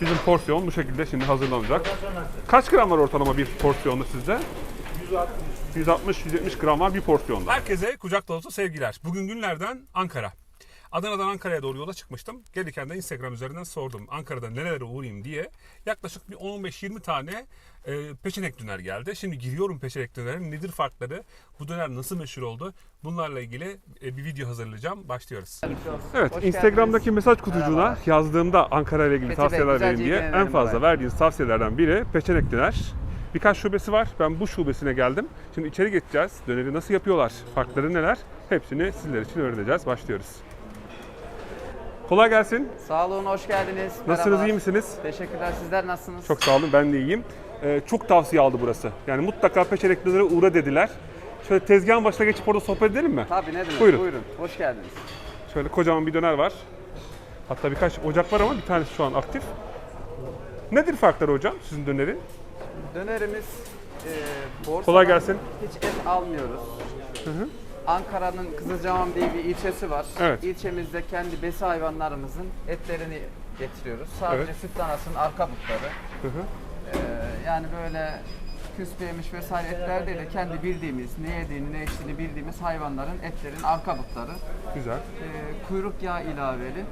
Bizim porsiyon bu şekilde şimdi hazırlanacak. Kaç gram var ortalama bir porsiyonda sizde? 160-170 gram var bir porsiyonda. Herkese kucak dolusu sevgiler. Bugün günlerden Ankara. Adana'dan Ankara'ya doğru yola çıkmıştım. Gelirken de Instagram üzerinden sordum. Ankara'da nerelere uğrayayım diye. Yaklaşık bir 10-15-20 tane e, peşenek döner geldi. Şimdi giriyorum peşenek dönerin. Nedir farkları? Bu döner nasıl meşhur oldu? Bunlarla ilgili e, bir video hazırlayacağım. Başlıyoruz. Evet, Hoş Instagram'daki geldiniz. mesaj kutucuğuna Merhaba. yazdığımda Ankara ile ilgili Fethi tavsiyeler verin diye en fazla bari. verdiğiniz tavsiyelerden biri peçenek döner. Birkaç şubesi var. Ben bu şubesine geldim. Şimdi içeri geçeceğiz. Döneri nasıl yapıyorlar? Farkları neler? Hepsini sizler için öğreneceğiz. Başlıyoruz. Kolay gelsin. Sağ olun, hoş geldiniz. Nasılsınız, Merhabalar. iyi misiniz? Teşekkürler, sizler nasılsınız? Çok sağ olun, ben de iyiyim. Ee, çok tavsiye aldı burası. Yani mutlaka peçenek dönere uğra dediler. Şöyle tezgahın başına geçip orada sohbet edelim mi? Tabii ne demek, Buyurun. buyurun. Hoş geldiniz. Şöyle kocaman bir döner var. Hatta birkaç ocak var ama bir tanesi şu an aktif. Nedir farkları hocam sizin dönerin? Dönerimiz e, Borsa'dan Kolay gelsin. hiç et almıyoruz. Ankara'nın Kızılcahamam diye bir ilçesi var. Evet. İlçemizde kendi besi hayvanlarımızın etlerini getiriyoruz. Sadece Evet. süt danasının arka butları. Hı hı. Ee, yani böyle küspe yemiş vesaire etler değil de kendi bildiğimiz, ne yediğini, ne içtiğini bildiğimiz hayvanların etlerin arka butları. Güzel. Ee, kuyruk yağı ilaveli.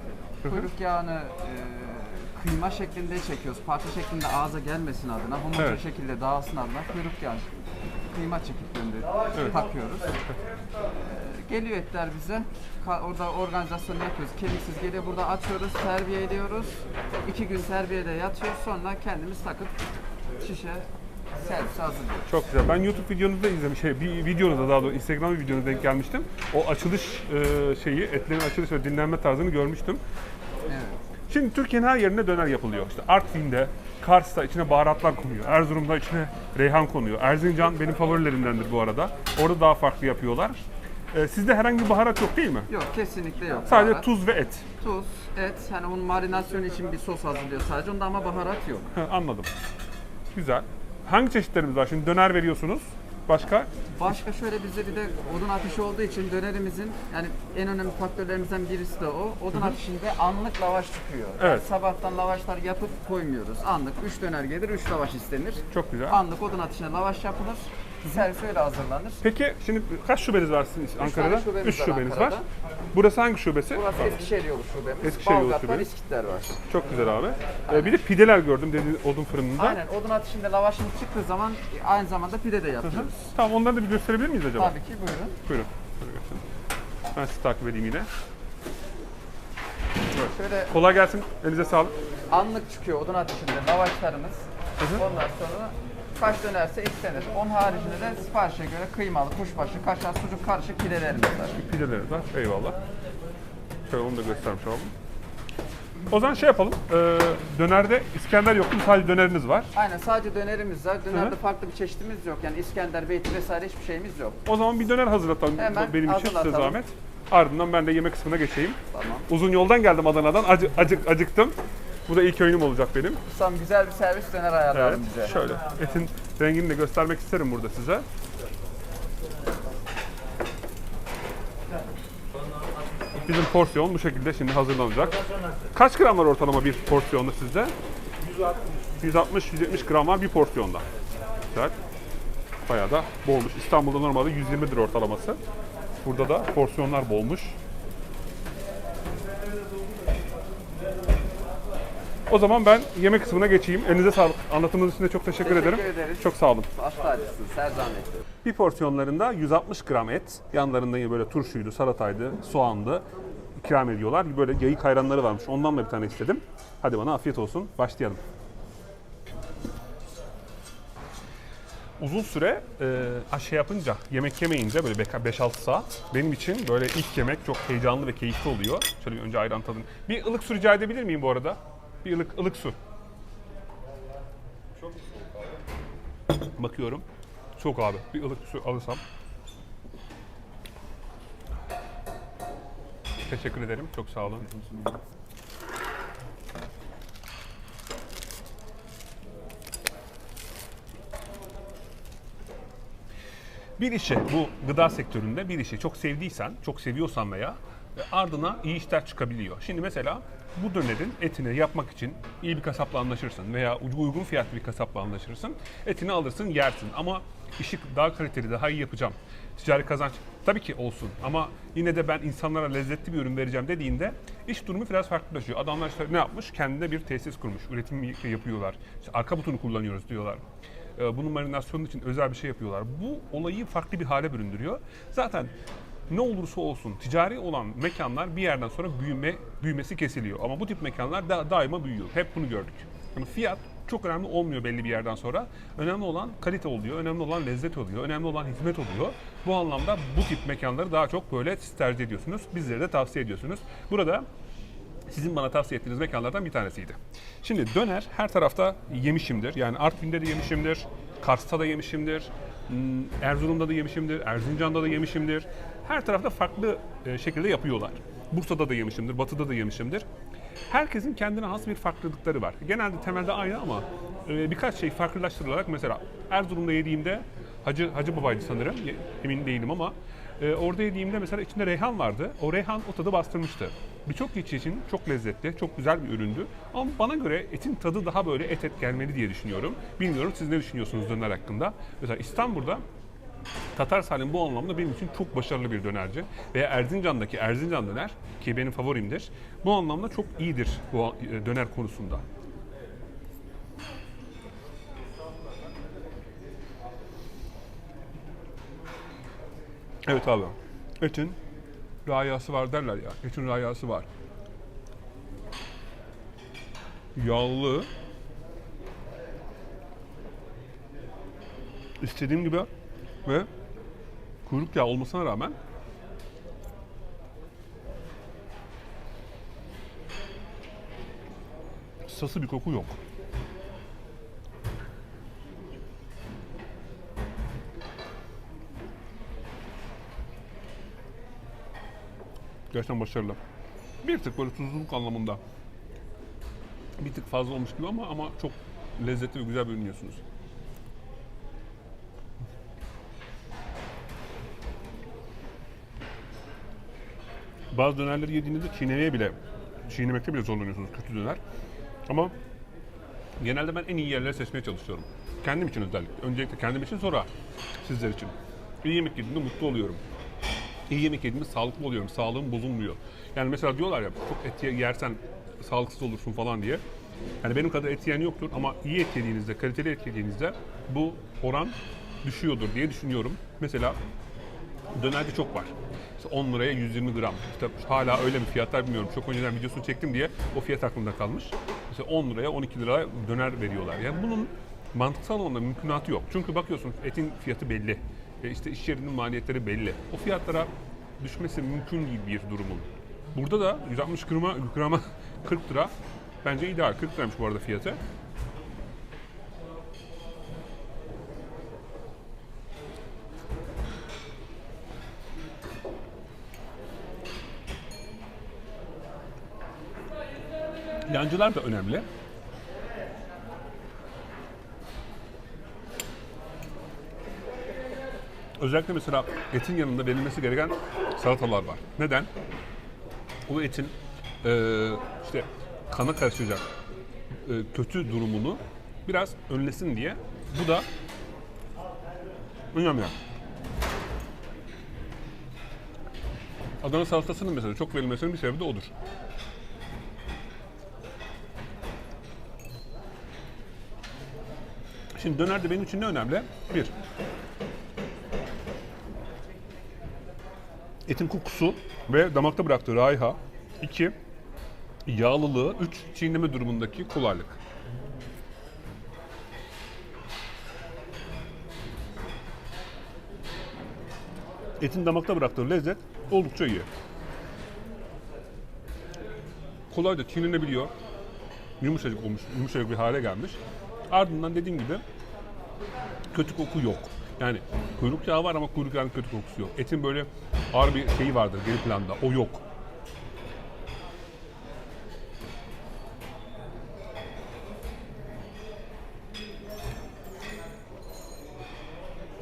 Kuyruk yağını e, kıyma şeklinde çekiyoruz. Parça şeklinde ağza gelmesin adına, homojen Evet. şekilde dağılsın adına kuyruk yağı kıyma çekip gönderiyoruz, takıyoruz. Ee, geliyor etler bize. Ka- orada organizasyonu yapıyoruz. Kemiksiz geliyor burada açıyoruz, terbiye ediyoruz. İki gün terbiyede yatıyor sonra kendimiz takıp şişe servise hazırlıyoruz. Çok güzel. Ben YouTube videonuzda izlemiş, şey, bir videonuzda daha doğrusu Instagram bir videonuza denk gelmiştim. O açılış e, şeyi, etlerin açılış ve dinlenme tarzını görmüştüm. Evet. Şimdi Türkiye'nin her yerinde döner yapılıyor. İşte Artvin'de, Kars'ta içine baharatlar konuyor. Erzurum'da içine reyhan konuyor. Erzincan benim favorilerimdendir bu arada. Orada daha farklı yapıyorlar. E, sizde herhangi bir baharat yok değil mi? Yok kesinlikle yok. Sadece Baharat. tuz ve et. Tuz, et, hani onun marinasyonu için bir sos hazırlıyor sadece. Onda ama baharat yok. Anladım. Güzel. Hangi çeşitlerimiz var? Şimdi döner veriyorsunuz. Başka? Başka şöyle bizde bir de odun ateşi olduğu için dönerimizin yani en önemli faktörlerimizden birisi de o. Odun ateşinde anlık lavaş çıkıyor. Yani Evet. sabahtan lavaşlar yapıp koymuyoruz. Anlık 3 döner gelir, 3 lavaş istenir. Çok güzel. Anlık odun ateşine lavaş yapılır. Servis öyle hazırlanır. Peki şimdi kaç şubeniz var sizin Ankara'da? şubemiz Üç var şubeniz var. Ankara'da. Burası hangi şubesi? Burası Eskişehir yolu şubemiz. Eskişehir yolu Balgat var, şubeniz. İskitler var. Çok güzel abi. Ee, bir de pideler gördüm dediğiniz odun fırınında. Aynen odun ateşinde lavaşımız çıktığı zaman aynı zamanda pide de yapıyoruz. Tamam onları da bir gösterebilir miyiz acaba? Tabii ki buyurun. Buyurun. Şöyle. Ben sizi takip edeyim yine. Şöyle Kolay gelsin. Elinize sağlık. anlık çıkıyor odun ateşinde lavaşlarımız. hı. Ondan sonra kaç dönerse istenir. Onun haricinde de siparişe göre kıymalı, kuşbaşı, kaşar, sucuk karışık pidelerimiz var. Pideleriniz var. Eyvallah. Şöyle onu da göstermiş olalım. O zaman şey yapalım. Ee, dönerde İskender yok. Sadece döneriniz var. Aynen sadece dönerimiz var. Dönerde Hı hı. farklı bir çeşitimiz yok. Yani İskender, beyti vesaire hiçbir şeyimiz yok. O zaman bir döner hazırlatalım Hemen benim için size hazırlatalım. zahmet. Ardından ben de yemek kısmına geçeyim. Tamam. Uzun yoldan geldim Adana'dan. Acı, acık, acıktım. Bu da ilk öğünüm olacak benim. Ustam güzel bir servis döner Evet. ayarlayalım bize. Şöyle etin rengini de göstermek isterim burada size. Bizim porsiyon bu şekilde şimdi hazırlanacak. Kaç gram var ortalama bir porsiyonda sizde? 160-170 gram var bir porsiyonda. Güzel. Bayağı da bolmuş. İstanbul'da normalde 120'dir ortalaması. Burada da porsiyonlar bolmuş. O zaman ben yemek kısmına geçeyim. Elinize sağlık. Anlatımınız için de çok teşekkür, Teşekkür ederim. ederiz. Çok sağ olun. Baş tacısınız her zahmetli. Bir porsiyonlarında 160 gram et. Yanlarında yine böyle turşuydu, salataydı, soğandı. ikram ediyorlar. Böyle yayık ayranları varmış. Ondan da bir tane istedim. Hadi bana afiyet olsun. Başlayalım. Uzun süre e, şey yapınca, yemek yemeyince böyle 5-6 saat benim için böyle ilk yemek çok heyecanlı ve keyifli oluyor. Şöyle bir önce ayran tadın. Bir ılık su rica edebilir miyim bu arada? Bir ılık ılık su. Bakıyorum. Çok abi. Bir ılık su alırsam. Teşekkür ederim. Çok sağ olun. Bir işi bu gıda sektöründe bir işi çok sevdiysen, çok seviyorsan veya e, ardına iyi işler çıkabiliyor. Şimdi mesela bu dönerin etini yapmak için iyi bir kasapla anlaşırsın veya uygun fiyatlı bir kasapla anlaşırsın. Etini alırsın, yersin. Ama işi daha kaliteli, daha iyi yapacağım. Ticari kazanç tabii ki olsun ama yine de ben insanlara lezzetli bir ürün vereceğim dediğinde iş durumu biraz farklılaşıyor. Adamlar işte ne yapmış? Kendine bir tesis kurmuş. Üretim yapıyorlar. İşte arka butonu kullanıyoruz diyorlar. Ee, Bunun marinasyonu için özel bir şey yapıyorlar. Bu olayı farklı bir hale büründürüyor. Zaten ne olursa olsun ticari olan mekanlar bir yerden sonra büyüme büyümesi kesiliyor. Ama bu tip mekanlar da, daima büyüyor. Hep bunu gördük. Yani fiyat çok önemli olmuyor belli bir yerden sonra. Önemli olan kalite oluyor, önemli olan lezzet oluyor, önemli olan hizmet oluyor. Bu anlamda bu tip mekanları daha çok böyle siz tercih ediyorsunuz. Bizlere de tavsiye ediyorsunuz. Burada sizin bana tavsiye ettiğiniz mekanlardan bir tanesiydi. Şimdi döner her tarafta yemişimdir. Yani Artvin'de de yemişimdir, Kars'ta da yemişimdir, Erzurum'da da yemişimdir, Erzincan'da da yemişimdir. Her tarafta farklı e, şekilde yapıyorlar. Bursa'da da yemişimdir, Batı'da da yemişimdir. Herkesin kendine has bir farklılıkları var. Genelde temelde aynı ama e, birkaç şey farklılaştırılarak mesela Erzurum'da yediğimde Hacı Hacı Baba'ydı sanırım. Emin değilim ama e, orada yediğimde mesela içinde reyhan vardı. O reyhan o tadı bastırmıştı. Birçok kişi için çok lezzetli, çok güzel bir üründü. Ama bana göre etin tadı daha böyle et et gelmeli diye düşünüyorum. Bilmiyorum siz ne düşünüyorsunuz döner hakkında? Mesela İstanbul'da Tatar Salim bu anlamda benim için çok başarılı bir dönerci. Veya Erzincan'daki Erzincan döner ki benim favorimdir. Bu anlamda çok iyidir bu e, döner konusunda. Evet abi. Etin rayası var derler ya. Etin rayası var. Yağlı. İstediğim gibi ve kuyruk yağı olmasına rağmen sası bir koku yok. Gerçekten başarılı. Bir tık böyle tuzluluk anlamında bir tık fazla olmuş gibi ama ama çok lezzetli ve güzel bir ürün yiyorsunuz. Bazı dönerleri yediğinizde çiğnemeye bile, çiğnemekte bile zorlanıyorsunuz kötü döner. Ama genelde ben en iyi yerleri seçmeye çalışıyorum. Kendim için özellikle. Öncelikle kendim için sonra sizler için. İyi yemek yediğimde mutlu oluyorum. İyi yemek yediğimde sağlıklı oluyorum. Sağlığım bozulmuyor. Yani mesela diyorlar ya çok et ye- yersen sağlıksız olursun falan diye. Yani benim kadar et yiyen yoktur ama iyi et yediğinizde, kaliteli et yediğinizde bu oran düşüyordur diye düşünüyorum. Mesela dönerci çok var. İşte 10 liraya 120 gram. İşte hala öyle mi fiyatlar bilmiyorum. Çok önceden videosunu çektim diye o fiyat aklımda kalmış. Mesela 10 liraya 12 liraya döner veriyorlar. Yani bunun mantıksal anlamda mümkünatı yok. Çünkü bakıyorsun etin fiyatı belli. E işte iş yerinin maliyetleri belli. O fiyatlara düşmesi mümkün değil bir durumun. Burada da 160 grama, grama 40 lira bence ideal. 40 liraymış bu arada fiyatı. Yancılar da önemli. Özellikle mesela etin yanında verilmesi gereken salatalar var. Neden? O etin eee, işte kana karışacak eee, kötü durumunu biraz önlesin diye. Bu da önemli. Adana salatasının mesela çok verilmesinin bir sebebi de odur. Şimdi dönerde benim için ne önemli? Bir, etin kokusu ve damakta bıraktığı raiha. İki, yağlılığı. Üç, çiğneme durumundaki kolaylık. Etin damakta bıraktığı lezzet oldukça iyi. Kolay da çiğnenebiliyor. Yumuşacık olmuş, yumuşacık bir hale gelmiş. Ardından dediğim gibi kötü koku yok. Yani kuyruk yağı var ama kuyruk yağının kötü kokusu yok. Etin böyle ağır bir şeyi vardır geri planda. O yok.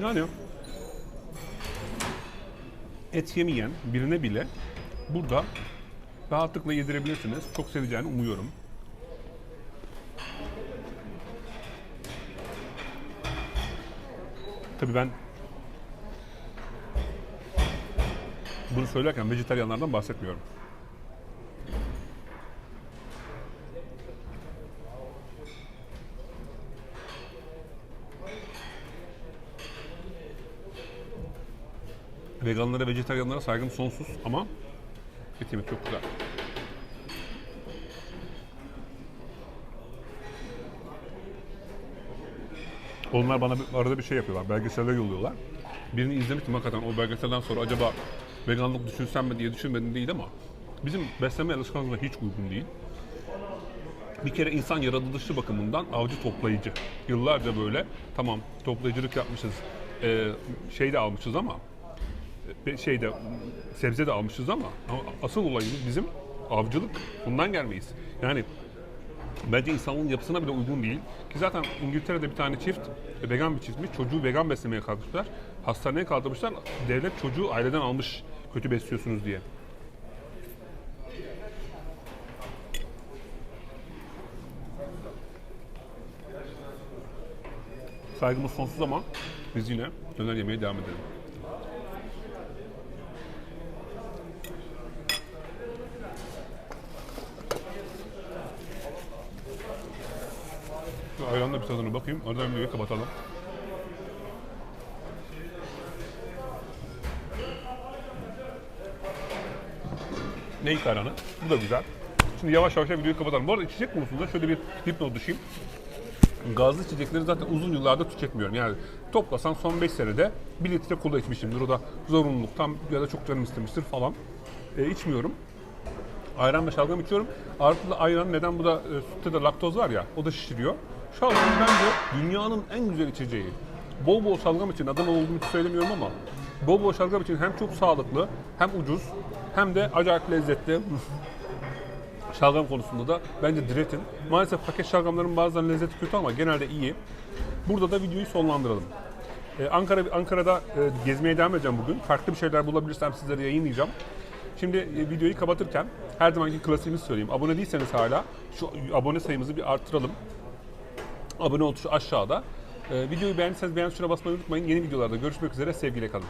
Yani et yemeyen birine bile burada rahatlıkla yedirebilirsiniz. Çok seveceğini umuyorum. Tabii ben bunu söylerken vejetaryenlerden bahsetmiyorum. Veganlara, vejetaryenlere saygım sonsuz ama et yemek çok güzel. Onlar bana arada bir şey yapıyorlar, belgeseller yolluyorlar. Birini izlemiştim hakikaten o belgeselden sonra acaba veganlık düşünsem mi diye düşünmedim değil ama bizim beslenme alışkanlığına hiç uygun değil. Bir kere insan yaratılışı bakımından avcı toplayıcı. Yıllarca böyle tamam toplayıcılık yapmışız, e, şey de almışız ama e, şeyde sebze de almışız ama asıl olayımız bizim avcılık. Bundan gelmeyiz. Yani bence insanlığın yapısına bile uygun değil. Ki zaten İngiltere'de bir tane çift, e, vegan bir çiftmiş, çocuğu vegan beslemeye kalkmışlar. Hastaneye kaldırmışlar, devlet çocuğu aileden almış kötü besliyorsunuz diye. Saygımız sonsuz ama biz yine döner yemeye devam edelim. Ayranla bir tadına bakayım. Oradan videoyu kapatalım. Ne ilk ayranı? Bu da güzel. Şimdi yavaş yavaş videoyu kapatalım. Bu arada içecek konusunda şöyle bir dipnot düşeyim. Gazlı içecekleri zaten uzun yıllardır tüketmiyorum. Yani toplasan son 5 senede 1 litre kola içmişimdir. O da zorunluluktan ya da çok canım istemiştir falan. E, içmiyorum. Ayran ve şalgam içiyorum. Artı ayran neden bu da e, sütte de laktoz var ya o da şişiriyor. Şalgam bence dünyanın en güzel içeceği. Bol bol şalgam için adam olduğumu hiç söylemiyorum ama bol bol şalgam için hem çok sağlıklı hem ucuz hem de acayip lezzetli. Şalgam konusunda da bence diretin. Maalesef paket şalgamların bazen lezzeti kötü ama genelde iyi. Burada da videoyu sonlandıralım. Ee, Ankara Ankara'da e, gezmeye devam edeceğim bugün. Farklı bir şeyler bulabilirsem sizlere yayınlayacağım. Şimdi e, videoyu kapatırken her zamanki klasiğimizi söyleyeyim. Abone değilseniz hala şu abone sayımızı bir arttıralım. Abone ol tuşu aşağıda. Ee, videoyu beğendiyseniz beğen tuşuna basmayı unutmayın. Yeni videolarda görüşmek üzere. Sevgiyle kalın.